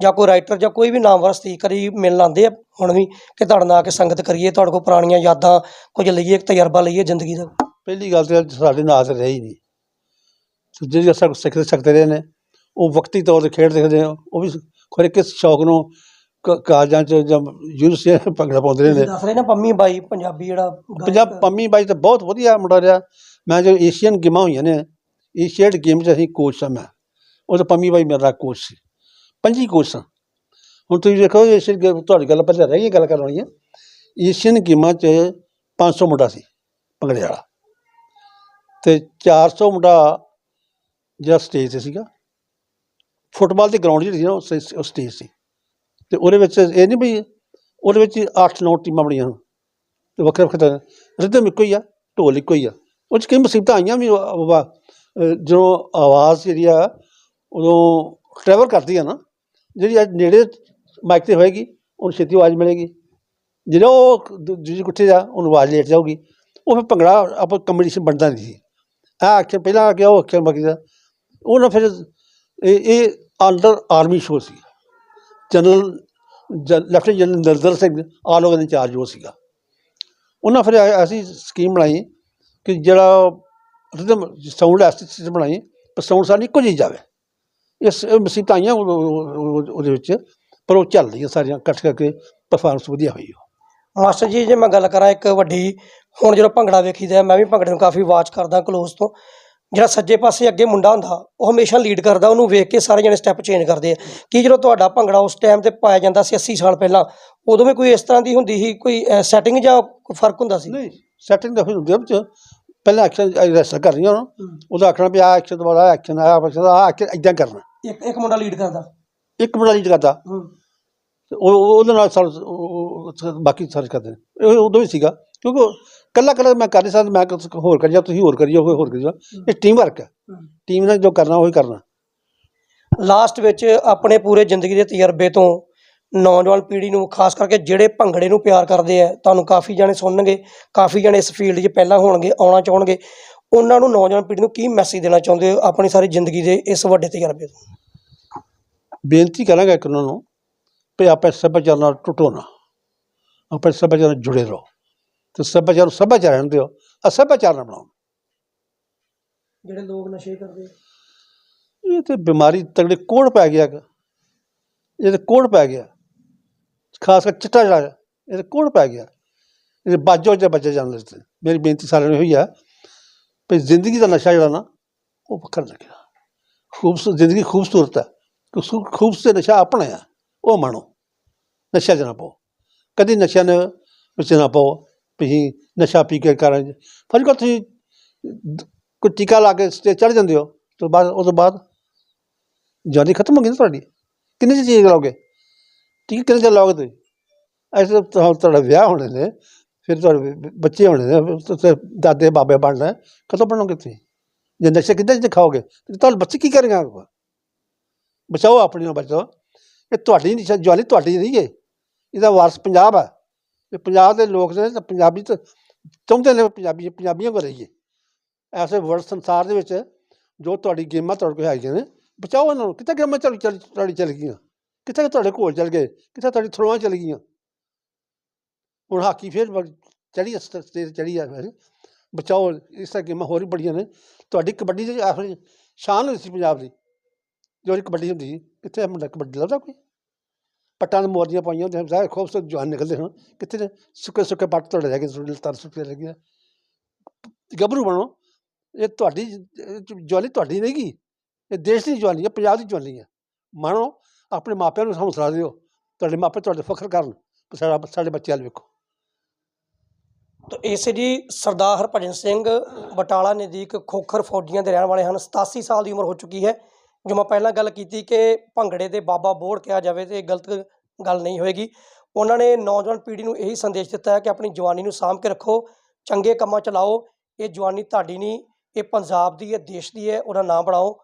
ਜਾਂ ਕੋਈ ਰਾਈਟਰ ਜਾਂ ਕੋਈ ਵੀ ਨਾਮਵਰ ਸਤੀਕ ਕਰੀ ਮਿਲਣ ਆਉਂਦੇ ਆ ਹੁਣ ਵੀ, ਕਿ ਤੁਹਾਡੇ ਨਾਲ ਆ ਕੇ ਸੰਗਤ ਕਰੀਏ, ਤੁਹਾਡੇ ਕੋਲ ਪੁਰਾਣੀਆਂ ਯਾਦਾਂ ਕੁਝ ਲਈਏ, ਇੱਕ ਤਜਰਬਾ ਲਈਏ ਜ਼ਿੰਦਗੀ ਦਾ? ਪਹਿਲੀ ਗੱਲ ਤੇ ਸਾਡੇ ਨਾਲ ਤਾਂ ਰਹੀ ਨਹੀਂ। ਦੂਜੇ ਜਿਹੜੇ ਸਭ ਸਿੱਖਦੇ ਸਿੱਖਦੇ ਰਹੇ ਨੇ, ਉਹ ਵਕਤੀ ਤੌਰ ਤੇ ਖੇਡ ਦੇਖਦੇ ਆ, ਉਹ ਵੀ ਖਰੇ ਕਿਸ ਸ਼ੌਕ ਨੂੰ ਕ- ਕਾਲਜਾਂ ਚ ਜਾਂ ਯੂਨੀਵਰਸਿਟੀਆਂ 'ਚ ਭੰਗੜਾ ਪਾਉਂਦੇ ਰਹੇ ਨੇ ਦੱਸ ਰਹੇ ਨਾ ਪੰਮੀ ਬਾਈ ਪੰਜਾਬੀ ਜਿਹੜਾ ਗਾਇਕ। ਪੰਜਾਬ। ਪੰਮੀ ਬਾਈ ਤਾਂ ਬਹੁਤ ਵਧੀਆ ਮੁੰਡਾ ਰਿਹਾ। ਮੈਂ ਜੋ ਏਸ਼ੀਅਨ ਗੇਮਾਂ ਹੋਈਆਂ ਨੇ ਏਸ਼ੀਅਡ ਗੇਮ 'ਚ ਅਸੀਂ ਕੋਚ ਸਾਂ ਮੈਂ। ਉਹ ਤਾਂ ਪੰਮੀ ਬਾਈ ਮੇਰਾ ਕੋਚ ਸੀ। ਪੰਜੀ ਕੋਚ ਸਾਂ ਹੁਣ ਤੁਸੀਂ ਦੇਖੋ ਏਸ਼ੀਅਨ ਗੇਮ ਤੁਹਾਡੀ ਗੱਲ ਪਹਿਲਾਂ ਰਹਿ ਗਈ ਗੱਲ ਕਰਨੀ ਹੈ। ਏਸ਼ੀਅਨ ਗੇਮਾਂ 'ਚ 500 ਮੁੰਡਾ ਸੀ ਭੰਗੜੇ ਵਾਲਾ। ਤੇ 400 ਮੁੰਡਾ ਜਿਹੜਾ ਸਟੇਜ ਤੇ ਸੀਗਾ। ਫੁੱਟਬਾਲ ਦੀ ਗਰਾਊਂਡ ਜਿਹੜੀ ਸੀ ਨਾ ਉਹ ਸਟੇਜ ਸੀ। ਤੇ ਉਹਦੇ ਵਿੱਚ ਇਹ ਨਹੀਂ ਵੀ ਉਹਦੇ ਵਿੱਚ 8-9 ਟੀਮਾਂ ਬਣੀਆਂ ਹਨ ਤੇ ਵੱਖਰੇ ਵੱਖਰੇ ਰਿਦਮ ਇੱਕੋ ਹੀ ਆ, ਢੋਲ ਇੱਕੋ ਹੀ ਆ। ਉਹ 'ਚ ਕਈ ਮੁਸੀਬਤਾਂ ਆਈਆਂ ਵੀ ਵਾ- ਜਦੋਂ ਆਵਾਜ਼ ਜਿਹੜੀ ਆ, ਉਦੋਂ ਟਰੈਵਲ ਕਰਦੀ ਆ ਨਾ, ਜਿਹੜੀ ਅੱਜ ਨੇੜੇ ਮਾਈਕ ਤੇ ਹੋਏਗੀ, ਉਹਨੂੰ ਛੇਤੀ ਆਵਾਜ਼ ਮਿਲੇਗੀ। ਜਿਹੜਾ ਉਹ ਦੂ- ਦੂਜੀ ਗੁੱਠੇ ਜਾ, ਉਹਨੂੰ ਆਵਾਜ਼ ਲੇਟ ਜਾਊਗੀ। ਉਹ ਫਿਰ ਭੰਗੜਾ ਆਪਾਂ ਕੰਪੀਟੀਸ਼ਨ ਬਣਦਾ ਨਹੀਂ ਸੀ। ਆ ਅਖਰ ਪਹਿਲਾਂ ਆ ਗਿਆ, ਉਹ ਅਖਰ ਬਾਕੀ ਦਾ। ਉਹ ਨਾ ਫਿਰ ਇਹ ਇਹ ਅੰਡਰ ਆਰਮੀ ਸ਼ੋ ਸੀ। General lieutenant general Narinder Singh all over incharge ਉਹ ਸੀਗਾ। ਉਹਨਾਂ ਫਿਰ ਐ- ਐਸੀ ਸਕੀਮ ਬਣਾਈ ਕਿ ਜਿਹੜਾ ਰਿਦਮ ਸਾਊਂਡ ਐਸੀ ਬਣਾਈ, ਪਰ ਸਾਊਂਡ ਸਾਰੀ ਇੱਕੋ ਜਿਹੀ ਜਾਵੇ। ਇਸ, ਇਹ ਮੁਸੀਬਤਾਂ ਆਈਆਂ ਉਹਦੇ ਵਿੱਚ, ਪਰ ਉਹ ਚੱਲ ਰਹੀਆਂ ਸਾਰੀਆਂ, ਇਕੱਠ ਕਰਕੇ ਪਰਫਾਰਮੈਂਸ ਵਧੀਆ ਹੋਈ ਉਹ। ਮਾਸਟਰ ਜੀ, ਜੇ ਮੈਂ ਗੱਲ ਕਰਾਂ ਇੱਕ ਵੱਡੀ, ਹੁਣ ਜਦੋਂ ਭੰਗੜਾ ਵੇਖੀਦਾ, ਮੈਂ ਵੀ ਭੰਗੜੇ ਨੂੰ ਕਾਫੀ ਵਾਚ ਕਰਦਾ ਕਲੋਜ਼ ਤੋਂ। ਜਿਹੜਾ ਸੱਜੇ ਪਾਸੇ ਅੱਗੇ ਮੁੰਡਾ ਹੁੰਦਾ ਉਹ ਹਮੇਸ਼ਾ ਲੀਡ ਕਰਦਾ ਉਹਨੂੰ ਵੇਖ ਕੇ ਸਾਰੇ ਜਣੇ ਸਟੈਪ ਚੇਂਜ ਕਰਦੇ ਆ। ਕੀ ਜਦੋਂ ਤੁਹਾਡਾ ਭੰਗੜਾ ਉਸ ਟਾਈਮ ਤੇ ਪਾਇਆ ਜਾਂਦਾ ਸੀ 80 ਸਾਲ ਪਹਿਲਾਂ ਉਦੋਂ ਵੀ ਕੋਈ ਇਸ ਤਰ੍ਹਾਂ ਦੀ ਹੁੰਦੀ ਸੀ ਕੋਈ ਸੈਟਿੰਗ ਜਾਂ ਫ਼ਰਕ ਹੁੰਦਾ ਸੀ? ਨਹੀਂ ਸੈਟਿੰਗ ਦਾ ਫਿਰ ਹੁੰਦੀ ਵਿੱਚ ਪਹਿਲਾਂ ਐਕਸ਼ਨ ਰੈਸਟ ਕਰਨੀ ਆ ਉਹਦਾ ਆਖਣਾ ਵੀ ਆ ਐਕਸ਼ਨ ਤੋਂ ਬਾਅਦ ਆ ਐਕਸ਼ਨ ਐਕਸ਼ਨ ਆ ਐਕਸ਼ਨ ਇਦਾਂ ਕਰਨਾ। ਇੱਕ ਇੱਕ ਮੁੰਡਾ ਲੀਡ ਕਰਦਾ। ਇੱਕ ਬਣਾ ਲੀਡ ਕਰਦਾ। ਉਹ ਉਹ- ਉਹਦੇ ਨਾਲ ਬਾਕੀ ਸਾਰੇ ਕਰਦੇ ਨੇ। ਉਦੋਂ ਵੀ ਸੀਗਾ ਕਿਉਂਕਿ ਕੱਲਾ ਕੱਲਾ ਮੈਂ ਕਰ ਨਹੀਂ ਸਕਦਾ ਮੈਂ ਕੁਛ ਹੋਰ ਕਰੀ ਜਾ ਤੁਸੀਂ ਹੋਰ ਕਰੀ ਜਾਓ ਕੋਈ ਹੋਰ ਕਰੀ ਜਾ ਇਹ ਟੀਮ ਵਰਕ ਹੈ। ਟੀਮ ਨੇ ਜੋ ਕਰਨਾ ਉਹੀ ਕਰਨਾ। ਲਾਸਟ ਵਿੱਚ ਆਪਣੇ ਪੂਰੇ ਜ਼ਿੰਦਗੀ ਦੇ ਤਜਰਬੇ ਤੋਂ ਨੌਜਵਾਨ ਪੀੜ੍ਹੀ ਨੂੰ ਖਾਸ ਕਰਕੇ ਜਿਹੜੇ ਭੰਗੜੇ ਨੂੰ ਪਿਆਰ ਕਰਦੇ ਆ ਤੁਹਾਨੂੰ ਕਾਫੀ ਜਣੇ ਸੁਣਨਗੇ ਕਾਫੀ ਜਣੇ ਇਸ ਫੀਲਡ 'ਚ ਪਹਿਲਾਂ ਹੋਣਗੇ ਆਉਣਾ ਚਾਹਣਗੇ। ਉਹਨਾਂ ਨੂੰ ਨੌਜਵਾਨ ਪੀੜ੍ਹੀ ਨੂੰ ਕੀ ਮੈਸੇਜ ਦੇਣਾ ਚਾਹੁੰਦੇ ਹੋ ਆਪਣੀ ਸਾਰੀ ਜ਼ਿੰਦਗੀ ਦੇ ਇਸ ਵੱਡੇ ਤਜਰਬੇ ਤੋਂ? ਬੇਨਤੀ ਕਰਾਂਗਾ ਇੱਕ ਉਹਨਾਂ ਨੂੰ ਵੀ ਆਪਾਂ ਸੱਭਿਆਚਾਰ ਨਾਲ ਟੁੱਟੋ ਨਾ। ਆਪਣੇ ਸੱਭਿਆਚਾਰ ਨਾਲ ਜੁੜੇ ਰਹੋ। ਤੇ ਸੱਭਿਆਚਾਰ ਨੂੰ ਸੱਭਿਆਚਾਰ ਰਹਿਣ ਦਿਓ ਅਸੱਭਿਆਚਾਰ ਨਾ ਬਣਾਓ। ਜਿਹੜੇ ਲੋਕ ਨਸ਼ੇ ਕਰਦੇ ਇਹ ਤੇ ਬਿਮਾਰੀ ਤਗੜੇ ਕੋੜ ਪੈ ਗਿਆ। ਇਹ ਤੇ ਕੋੜ ਪੈ ਗਿਆ। ਖਾਸ ਕਰ ਚਿੱਟਾ ਜਿਹੜਾ ਇਹ ਤੇ ਕੋੜ ਪੈ ਗਿਆ। ਇਹ ਬਾਜੋ ਜੇ ਬੱਚੇ ਜਾਣ ਲੱਗੇ ਮੇਰੀ ਬੇਨਤੀ ਸਾਰਿਆਂ ਨੂੰ ਹੋਈ ਆ ਵੀ ਜ਼ਿੰਦਗੀ ਦਾ ਨਸ਼ਾ ਜਿਹੜਾ ਨਾ ਉਹ ਵੱਖਰਾ ਲੱਗਿਆ ਖੂਬਸੂਰਤ ਜ਼ਿੰਦਗੀ ਖੂਬਸੂਰਤ ਹੈ। ਖੂਬਸੂ- ਖੂਬਸੂਰਤ ਨਸ਼ਾ ਆਪਣਾ ਆ। ਉਹ ਮਾਣੋ। ਨਸ਼ਾ 'ਚ ਨਾ ਪਾਓ। ਕਦੀ ਨਸ਼ਾ ਨੇ ਵਿੱਚ ਨਾ ਪਾਓ। ਤੁਸੀਂ ਨਸ਼ਾ ਪੀ ਕੇ ਕਰਾਂ ਫ਼ਰਕ ਤੁਸੀਂ ਕੋਈ ਟੀਕਾ ਲਾ ਕੇ ਸਟੇ ਚੜ ਜਾਂਦੇ ਹੋ, ਤੋਂ ਬਾਅਦ ਉਹ ਤੋਂ ਬਾਅਦ ਜਾਨੀ ਖਤਮ ਹੋ ਗਈ ਨਾ ਤੁਹਾਡੀ? ਕਿੰਨੇ 'ਚ ਚੀਜ਼ ਲਾਓਗੇ? ਠੀਕ ਕਿੰਨੇ ਚਿਰ ਲਾਓਗੇ ਤੁਸੀਂ? ਐਸੇ ਤਾਂ ਤੁਹਾਡਾ ਵਿਆਹ ਹੋਣੇ ਨੇ, ਫਿਰ ਤੁਹਾਡੇ ਬੱਚੇ ਹੋਣੇ ਨੇ ਤੁਸੀਂ ਦਾਦੇ ਬਾਬੇ ਬਣਨਾ ਹੈ। ਕਦੋਂ ਬਣੋਗੇ ਤੁਸੀਂ? ਜੇ ਨਸ਼ੇ ਕਿੱਦਾਂ ਚ ਖਾਓਗੇ ਤੇ ਤੁਹਾਡੇ ਬੱਚੇ ਕੀ ਕਰਨਗੇ ਅੱਗੇ? ਬਚਾਓ ਆਪਣੀ ਨੂੰ ਬਚਾਓ। ਇਹ ਤੁਹਾਡੀ ਨਹੀਂ ਜਵਾਨੀ ਤੁਹਾਡੀ ਨਹੀਂ ਹੈ ਇਹਦਾ ਵਾਰਸ ਪੰਜਾਬ ਹੈ ਇਹ ਪੰਜਾਬ ਦੇ ਲੋਕ ਨੇ ਤਾਂ ਪੰਜਾਬੀ ਤਾਂ ਚਾਹੁੰਦੇ ਨੇ ਪੰਜਾਬੀ, ਪੰਜਾਬੀਆਂ ਕੋਲ ਰਹੀਏ। ਐਸੇ ਵਰਲਡ ਸੰਸਾਰ ਦੇ ਵਿੱਚ ਜੋ ਤੁਹਾਡੀ ਗੇਮਾਂ ਤੁਹਾਡੇ ਕੋਲ ਹੈਗੀਆਂ ਨੇ, ਬਚਾਓ ਇਹਨਾਂ ਨੂੰ। ਕਿੱਥੇ ਗੇਮਾਂ ਚੱਲ ਚੱਲ, ਤੁਹਾਡੀ ਚੱਲ ਗਈਆਂ? ਕਿੱਥੇ ਤੁਹਾਡੇ ਕੋਲ ਚੱਲ ਗਏ? ਕਿੱਥੇ ਤੁਹਾਡੀ ਥਰੋਆਂ ਚੱਲ ਗਈਆਂ? ਹੁਣ ਹਾਕੀ ਫੇਰ ਚੜੀ ਸਟੇਜ ਚੜੀ ਆ ਫਿਰ। ਬਚਾਓ, ਇਸ ਤਰ੍ਹਾਂ ਗੇਮਾਂ ਹੋਰ ਵੀ ਬੜੀਆਂ ਨੇ। ਤੁਹਾਡੀ ਕਬੱਡੀ ਦੀ ਆਖਰੀ ਸ਼ਾਨ ਹੋਈ ਸੀ ਪੰਜਾਬ ਦੀ, ਜੋ ਕਬੱਡੀ ਹੁੰਦੀ ਸੀ। ਕਿੱਥੇ ਮੁੰਡਾ ਕਬੱਡੀ ਲੱਭਦਾ ਕੋਈ? ਪੱਟਾਂ ਦੇ ਮੋਰੀਆਂ ਪਾਈਆਂ ਹੁੰਦੀਆਂ ਸਾਰੇ ਖੂਬਸੂਰਤ ਜਵਾਨ ਨਿਕਲਦੇ ਹਨ ਕਿੱਥੇ ਨੇ ਸੁੱਕੇ ਸੁੱਕੇ ਪੱਟ ਤੁਹਾਡੇ ਰਹਿ ਗਏ ਤੁਹਾਡੇ ਤਰ ਸੁੱਕੇ ਰਹਿ ਗਏ ਗੱਭਰੂ ਬਣੋ ਇਹ ਤੁਹਾਡੀ ਜ- ਜਵਾਨੀ ਤੁਹਾਡੀ ਨਹੀਂ ਗੀ ਇਹ ਦੇਸ਼ ਦੀ ਜਵਾਨੀ ਹੈ ਪੰਜਾਬ ਦੀ ਜਵਾਨੀ ਹੈ ਮਾਣੋ ਆਪਣੇ ਮਾਪਿਆਂ ਨੂੰ ਹੌਸਲਾ ਦਿਓ ਤੁਹਾਡੇ ਮਾਪੇ ਤੁਹਾਡੇ ਫਖਰ ਕਰਨ ਕਿ ਸਾਡਾ ਸਾਡੇ ਬੱਚੇ ਵੱਲ ਵੇਖੋ ਤਾਂ ਇਸੇ ਜੀ ਸਰਦਾਰ ਹਰਭਜਨ ਸਿੰਘ ਬਟਾਲਾ ਨਜ਼ਦੀਕ ਖੋਖਰ ਫੌਜੀਆਂ ਦੇ ਰਹਿਣ ਵਾਲੇ ਹਨ 87 ਸਾਲ ਦੀ ਉਮਰ ਹੋ ਚੁੱਕੀ ਹੈ ਜੋ ਮੈਂ ਪਹਿਲਾਂ ਗੱਲ ਕੀਤੀ ਕਿ ਭੰਗੜੇ ਦੇ ਬਾਬਾ ਬੋੜ ਕਿਹਾ ਜਾਵੇ ਤੇ ਇਹ ਗਲਤ ਗੱਲ ਨਹੀਂ ਹੋਏਗੀ। ਉਹਨਾਂ ਨੇ ਨੌਜਵਾਨ ਪੀੜ੍ਹੀ ਨੂੰ ਇਹੀ ਸੰਦੇਸ਼ ਦਿੱਤਾ ਹੈ ਕਿ ਆਪਣੀ ਜਵਾਨੀ ਨੂੰ ਸਾਂਭ ਕੇ ਰੱਖੋ, ਚੰਗੇ ਕੰਮਾਂ ਚ ਲਾਓ, ਇਹ ਜਵਾਨੀ ਤੁਹਾਡੀ ਨਹੀਂ, ਇਹ ਪੰਜਾਬ ਦੀ ਹੈ, ਦੇਸ਼ ਦੀ ਹੈ, ਉਹਦਾ ਨਾਮ ਬਣਾਓ।